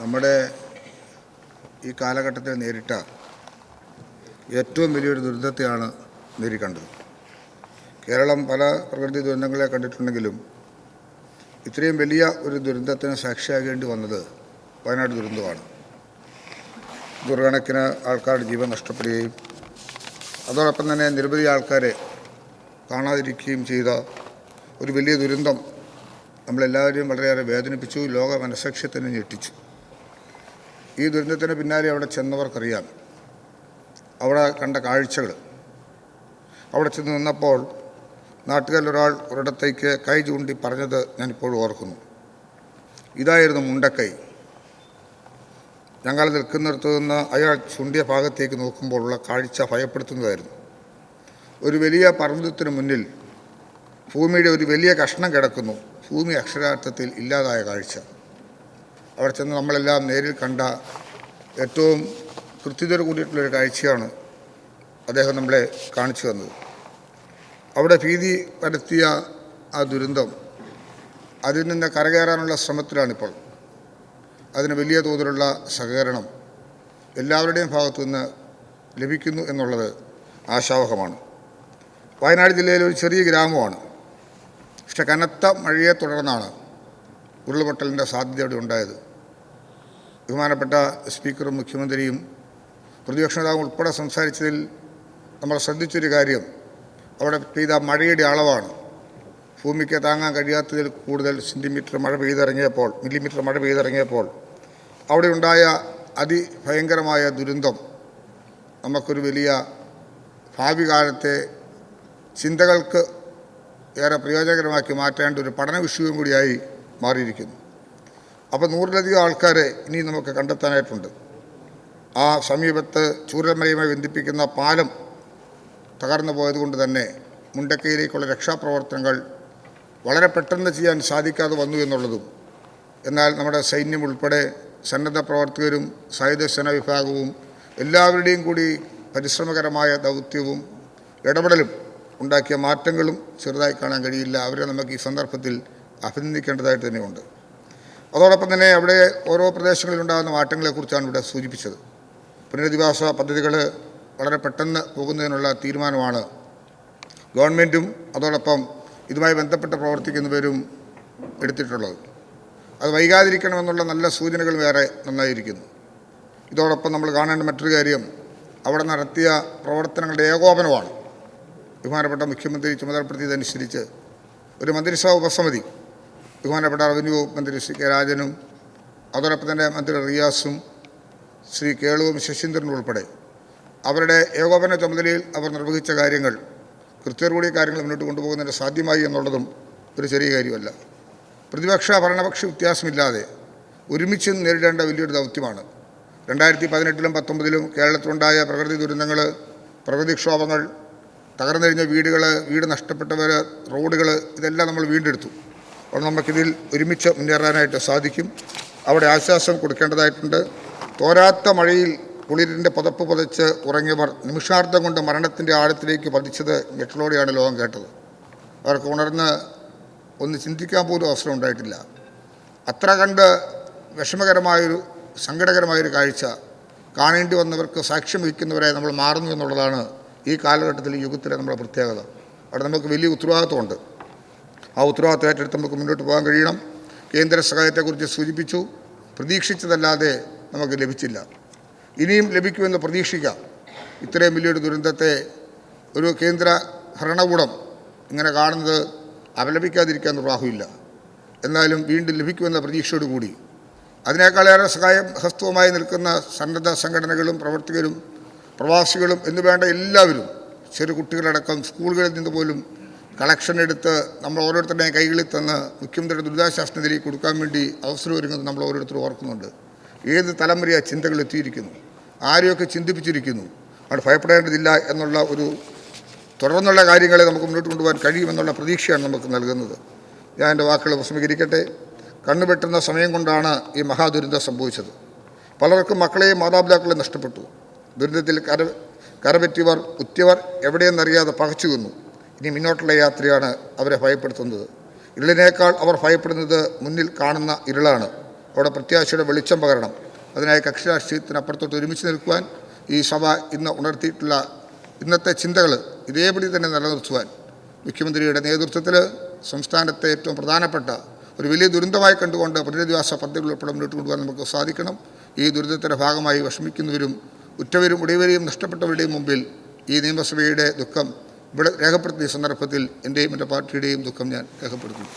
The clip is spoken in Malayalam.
നമ്മുടെ ഈ കാലഘട്ടത്തിൽ നേരിട്ട ഏറ്റവും വലിയൊരു ദുരിതത്തെയാണ് നേരിക്കണ്ടത് കേരളം പല പ്രകൃതി ദുരന്തങ്ങളെ കണ്ടിട്ടുണ്ടെങ്കിലും ഇത്രയും വലിയ ഒരു ദുരന്തത്തിന് സാക്ഷിയാകേണ്ടി വന്നത് വയനാട് ദുരന്തമാണ്. നൂറുകണക്കിന് ആൾക്കാരുടെ ജീവൻ നഷ്ടപ്പെടുകയും അതോടൊപ്പം തന്നെ നിരവധി ആൾക്കാരെ കാണാതിരിക്കുകയും ചെയ്ത ഒരു വലിയ ദുരന്തം നമ്മളെല്ലാവരെയും വളരെയേറെ വേദനിപ്പിച്ചു. ലോക മനസാക്ഷ്യത്തിനെ ഞെട്ടിച്ചു. ഈ ദുരന്തത്തിന് പിന്നാലെ അവിടെ ചെന്നവർക്കറിയാം. അവിടെ കണ്ട കാഴ്ചകൾ. അവിടെ ചെന്ന് നിന്നപ്പോൾ നാട്ടുകാരിലൊരാൾ ഒരിടത്തേക്ക് കൈ ചൂണ്ടി പറഞ്ഞത് ഞാനിപ്പോഴും ഓർക്കുന്നു. ഇതായിരുന്നു മുണ്ടക്കൈ. ഞങ്ങൾ നിൽക്കുന്നിടത്ത് നിന്ന് അയാൾ ചുണ്ടിയ ഭാഗത്തേക്ക് നോക്കുമ്പോഴുള്ള കാഴ്ച ഭയപ്പെടുത്തുന്നതായിരുന്നു. ഒരു വലിയ പർവതത്തിന് മുന്നിൽ ഭൂമിയുടെ ഒരു വലിയ കഷ്ണം കിടക്കുന്നു. ഭൂമി അക്ഷരാർത്ഥത്തിൽ ഇല്ലാതായ കാഴ്ച. അവിടെ ചെന്ന് നമ്മളെല്ലാം നേരിൽ കണ്ട ഏറ്റവും കൃത്യതയോട് കൂടിയിട്ടുള്ളൊരു കാഴ്ചയാണ് അദ്ദേഹം നമ്മളെ കാണിച്ചു തന്നത്. അവിടെ ഭീതി പരത്തിയ ആ ദുരന്തം അതിൽ നിന്ന് കരകയറാനുള്ള ശ്രമത്തിലാണിപ്പോൾ. അതിന് വലിയ തോതിലുള്ള സഹകരണം എല്ലാവരുടെയും ഭാഗത്തു നിന്ന് ലഭിക്കുന്നു എന്നുള്ളത് ആശാവഹമാണ്. വയനാട് ജില്ലയിലെ ഒരു ചെറിയ ഗ്രാമമാണ്. പക്ഷെ കനത്ത മഴയെ തുടർന്നാണ് ഉരുൾപൊട്ടലിന്റെ സാധ്യത അവിടെ ഉണ്ടായത്. ബഹുമാനപ്പെട്ട സ്പീക്കറും മുഖ്യമന്ത്രിയും പ്രതിപക്ഷ നേതാവും ഉൾപ്പെടെ സംസാരിച്ചതിൽ നമ്മൾ ശ്രദ്ധിച്ചൊരു കാര്യം. അവിടെ പെയ്ത മഴയുടെ അളവാണ്. ഭൂമിക്ക് താങ്ങാൻ കഴിയാത്തതിൽ കൂടുതൽ സെന്റിമീറ്റർ മഴ പെയ്തിറങ്ങിയപ്പോൾ മില്ലിമീറ്റർ മഴ പെയ്തിറങ്ങിയപ്പോൾ അവിടെ ഉണ്ടായ അതിഭയങ്കരമായ ദുരന്തം നമുക്കൊരു വലിയ ഭാവി കാലത്തെ ചിന്തകൾക്ക് ഏറെ പ്രയോജനകരമാക്കി മാറ്റേണ്ട ഒരു പഠന വിഷയവും കൂടിയായി മാറിയിരിക്കുന്നു. അപ്പോൾ നൂറിലധികം ആൾക്കാരെ ഇനി നമുക്ക് കണ്ടെത്താനായിട്ടുണ്ട്. ആ സമീപത്ത് ചൂരൽമലയുമായി ബന്ധിപ്പിക്കുന്ന പാലം തകർന്നു പോയതുകൊണ്ട് തന്നെ മുണ്ടക്കയിലേക്കുള്ള രക്ഷാപ്രവർത്തനങ്ങൾ വളരെ പെട്ടെന്ന് ചെയ്യാൻ സാധിക്കാതെ വന്നു എന്നുള്ളതും എന്നാൽ നമ്മുടെ സൈന്യം ഉൾപ്പെടെ സന്നദ്ധ പ്രവർത്തകരും സായുധസേന വിഭാഗവും എല്ലാവരുടെയും കൂടി പരിശ്രമകരമായ ദൗത്യവും ഇടപെടലും ഉണ്ടാക്കിയ മാറ്റങ്ങളും ചെറുതായി കാണാൻ കഴിയില്ല. അവരെ നമുക്ക് ഈ സന്ദർഭത്തിൽ അഭിനന്ദിക്കേണ്ടതായിട്ട് തന്നെയുണ്ട്. അതോടൊപ്പം തന്നെ അവിടെ ഓരോ പ്രദേശങ്ങളിലുണ്ടാകുന്ന മാറ്റങ്ങളെക്കുറിച്ചാണ് ഇവിടെ സൂചിപ്പിച്ചത്. പുനരധിവാസ പദ്ധതികൾ വളരെ പെട്ടെന്ന് പോകുന്നതിനുള്ള തീരുമാനമാണ് ഗവൺമെന്റും അതോടൊപ്പം ഇതുമായി ബന്ധപ്പെട്ട് പ്രവർത്തിക്കുന്നവരും എടുത്തിട്ടുള്ളത്. അത് വൈകാതിരിക്കണമെന്നുള്ള നല്ല സൂചനകൾ വേറെ നന്നായിരിക്കുന്നു. ഇതോടൊപ്പം നമ്മൾ കാണേണ്ട മറ്റൊരു കാര്യം അവിടെ നടത്തിയ പ്രവർത്തനങ്ങളുടെ ഏകോപനമാണ്. ബഹുമാനപ്പെട്ട മുഖ്യമന്ത്രി ചുമതലപ്പെടുത്തിയതനുസരിച്ച് ഒരു മന്ത്രിസഭാ ഉപസമിതി ബഹുമാനപ്പെട്ട റവന്യൂ മന്ത്രി ശ്രീ കെ രാജനും അതോടൊപ്പം തന്നെ മന്ത്രി റിയാസും ശ്രീ കേളുവും ശശീന്ദ്രനും ഉൾപ്പെടെ. അവരുടെ ഏകോപന ചുമതലയിൽ അവർ നിർവഹിച്ച കാര്യങ്ങൾ കൃത്യതയോടുകൂടി കാര്യങ്ങൾ മുന്നോട്ട് കൊണ്ടുപോകുന്നതിന് സാധ്യമായി എന്നുള്ളതും ഒരു ചെറിയ കാര്യമല്ല. പ്രതിപക്ഷ ഭരണപക്ഷ വ്യത്യാസമില്ലാതെ ഒരുമിച്ച് നേരിടേണ്ട വലിയൊരു ദൗത്യമാണ്. രണ്ടായിരത്തി പതിനെട്ടിലും പത്തൊമ്പതിലും കേരളത്തിലുണ്ടായ പ്രകൃതി ദുരന്തങ്ങൾ പ്രകൃതിക്ഷോഭങ്ങൾ തകർന്നഴിഞ്ഞ വീടുകൾ വീട് നഷ്ടപ്പെട്ടവർ റോഡുകൾ ഇതെല്ലാം നമ്മൾ വീണ്ടെടുത്തു. നമുക്കിതിൽ ഒരുമിച്ച് മുന്നേറാനായിട്ട് സാധിക്കും. അവിടെ ആശ്വാസം കൊടുക്കേണ്ടതായിട്ടുണ്ട്. തോരാത്ത മഴയിൽ കുളിരിന്റെ പുതപ്പ് പുതച്ച് ഉറങ്ങിയവർ നിമിഷാർത്ഥം കൊണ്ട് മരണത്തിന്റെ ആഴത്തിലേക്ക് പതിച്ചത് ഞെട്ടലോടെയാണ് ലോകം കേട്ടത്. അവർക്ക് ഉണർന്ന് ഒന്ന് ചിന്തിക്കാൻ പോലും അവസരം ഉണ്ടായിട്ടില്ല. അത്ര കണ്ട് വിഷമകരമായൊരു സങ്കടകരമായൊരു കാഴ്ച കാണേണ്ടി വന്നവർക്ക് സാക്ഷ്യം വഹിക്കുന്നവരെ നമ്മൾ മാറുന്നു എന്നുള്ളതാണ് ഈ കാലഘട്ടത്തിൽ ഈ യുഗത്തിലെ നമ്മുടെ പ്രത്യേകത. അവിടെ നമുക്ക് വലിയ ഉത്തരവാദിത്വമുണ്ട്. ആ ഉത്തരവാദിത്വം ഏറ്റെടുത്ത് നമുക്ക് മുന്നോട്ട് പോകാൻ കഴിയണം. കേന്ദ്ര സഹായത്തെക്കുറിച്ച് സൂചിപ്പിച്ചു. പ്രതീക്ഷിച്ചതല്ലാതെ നമുക്ക് ലഭിച്ചില്ല. ഇനിയും ലഭിക്കുമെന്ന് പ്രതീക്ഷിക്കാം. ഇത്രയും വലിയൊരു ദുരന്തത്തെ ഒരു കേന്ദ്ര ഭരണകൂടം ഇങ്ങനെ കാണുന്നത് അപലപിക്കാതിരിക്കാൻ നിർവാഹമില്ല. എന്നാലും വീണ്ടും ലഭിക്കുമെന്ന പ്രതീക്ഷയോടുകൂടി. അതിനേക്കാളേറെ സഹായം ഹസ്തവുമായി നിൽക്കുന്ന സന്നദ്ധ സംഘടനകളും പ്രവർത്തകരും പ്രവാസികളും എന്നുവേണ്ട എല്ലാവരും ചെറു കുട്ടികളടക്കം സ്കൂളുകളിൽ നിന്ന് പോലും കളക്ഷൻ എടുത്ത് നമ്മൾ ഓരോരുത്തരുടെയും കൈകളിൽ തന്ന് മുഖ്യമന്ത്രിയുടെ ദുരിതാശ്വാസ കൊടുക്കാൻ വേണ്ടി അവസരം ഒരുങ്ങുന്നത് നമ്മൾ ഓരോരുത്തരും ഓർക്കുന്നുണ്ട്. ഏത് തലമുറ ചിന്തകൾ എത്തിയിരിക്കുന്നു? ആരെയൊക്കെ ചിന്തിപ്പിച്ചിരിക്കുന്നു? അവിടെ ഭയപ്പെടേണ്ടതില്ല എന്നുള്ള ഒരു തുടർന്നുള്ള കാര്യങ്ങളെ നമുക്ക് മുന്നോട്ട് കൊണ്ടുപോകാൻ കഴിയുമെന്നുള്ള പ്രതീക്ഷയാണ് നമുക്ക് നൽകുന്നത്. ഞാൻ എന്റെ വാക്കുകൾ ഉപസംഹരിക്കട്ടെ കണ്ണുപെട്ടുന്ന സമയം കൊണ്ടാണ് ഈ മഹാദുരന്തം സംഭവിച്ചത്. പലർക്കും മക്കളെയും മാതാപിതാക്കളെയും നഷ്ടപ്പെട്ടു. ദുരന്തത്തിൽ കര കരപറ്റിയവർ ഉറ്റിയവർ എവിടെയെന്നറിയാതെ പകച്ചുവന്നു ഇനി മുന്നോട്ടുള്ള യാത്രയാണ് അവരെ ഭയപ്പെടുത്തുന്നത്. ഇരുളിനേക്കാൾ അവർ ഭയപ്പെടുന്നത് മുന്നിൽ കാണുന്ന ഇരുളാണ്. അവിടെ പ്രത്യാശയുടെ വെളിച്ചം പകരണം. അതിനായി കക്ഷി രാഷ്ട്രീയത്തിനപ്പുറത്തോട്ട് ഒരുമിച്ച് നിൽക്കുവാൻ ഈ സഭ ഇന്ന് ഉണർത്തിയിട്ടുള്ള ഇന്നത്തെ ചിന്തകൾ ഇതേപടി തന്നെ നിലനിർത്തുവാൻ മുഖ്യമന്ത്രിയുടെ നേതൃത്വത്തിൽ സംസ്ഥാനത്തെ ഏറ്റവും പ്രധാനപ്പെട്ട ഒരു വലിയ ദുരന്തമായി കണ്ടുകൊണ്ട് പുനരധിവാസ പദ്ധതികൾ ഉൾപ്പെടെ മുന്നോട്ട് കൊണ്ടുപോകാൻ നമുക്ക് സാധിക്കണം. ഈ ദുരിതത്തിന്റെ ഭാഗമായി വിഷമിക്കുന്നവരും ഉറ്റവരും ഉടയവരെയും നഷ്ടപ്പെട്ടവരുടെയും മുമ്പിൽ ഈ നിയമസഭയുടെ ദുഃഖം ഇവിടെ രേഖപ്പെടുത്തിയ സന്ദർഭത്തിൽ എന്റെയും എന്റെ പാർട്ടിയുടെയും ദുഃഖം ഞാൻ രേഖപ്പെടുത്തുന്നു.